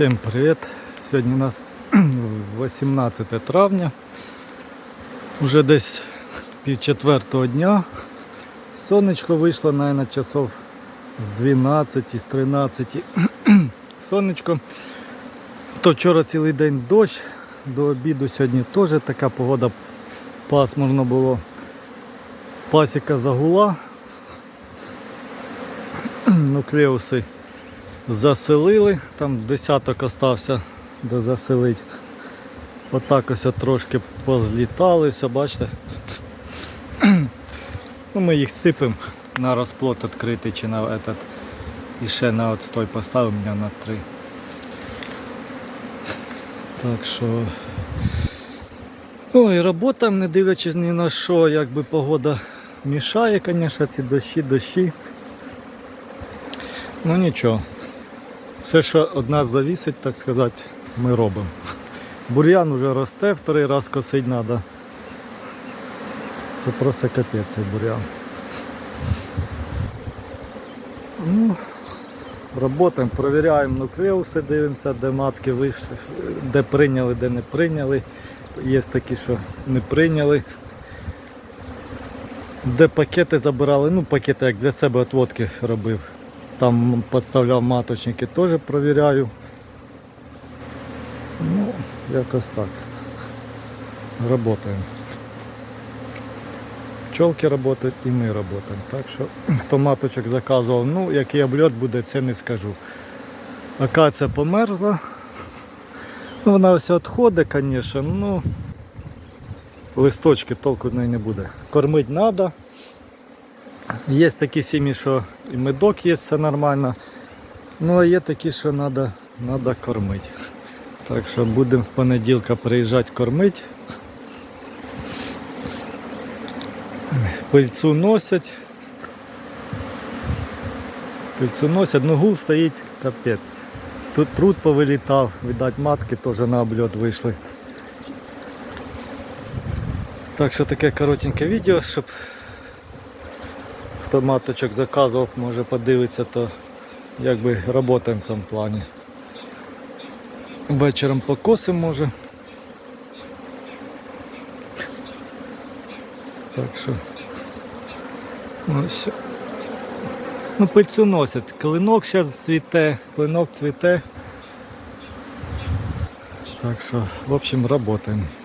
Всім привіт! Сьогодні у нас 18 травня. Уже десь пів четвертого дня. Сонечко вийшло, мабуть, часов з 12, з 13. Сонечко. То вчора цілий день дощ, до обіду сьогодні теж така погода пасмурно було. Пасіка загула. Нуклеуси заселили, там десяток остався до заселить. Отак ось трошки позлітали, все, бачите. Ну, ми їх сипемо на розплод відкритий чи на этот. І ще на отстой поставимо дня на три. Так що. Ой, робота, не дивлячись ні на що, якби погода мішає, звісно, ці дощі, дощі. Ну нічого. Все, що від нас завісить, так сказати, ми робимо. Бур'ян вже росте, вторий раз косить треба. Це просто капець цей бур'ян. Ну, Работаємо, перевіряємо нуклеуси, дивимося, де матки вийшли, де прийняли, де не прийняли. Є такі, що не прийняли. Де пакети забирали, ну пакети як для себе отводки робив. Там підставляв маточники, теж провіряю. Ну, якось так. Работаємо. Пчелки працюють і ми працюємо. Так що хто маточок заказував, ну який обльот буде, це не скажу. Акація померзла. Ну, вона ось відходить, звісно, ну листочки толку не буде. Кормити треба. Є такі сім'ї, що і медок є, все нормально. Ну а є такі, що треба надо кормити. Так що будемо з понеділка приїжджати кормити. Пильцу носять. Пильцу носять, ну гул стоїть капець. Тут труд повилітав, видать, матки теж на обльот вийшли. Так що таке коротеньке відео, щоб хто маточок заказував, може подивитися, то якби працюємо в цьому плані. Вечором покосимо може. Так що ось. Ну, пильцю носять. Клинок зараз цвіте, клинок цвіте. Так що, в общем, працюємо.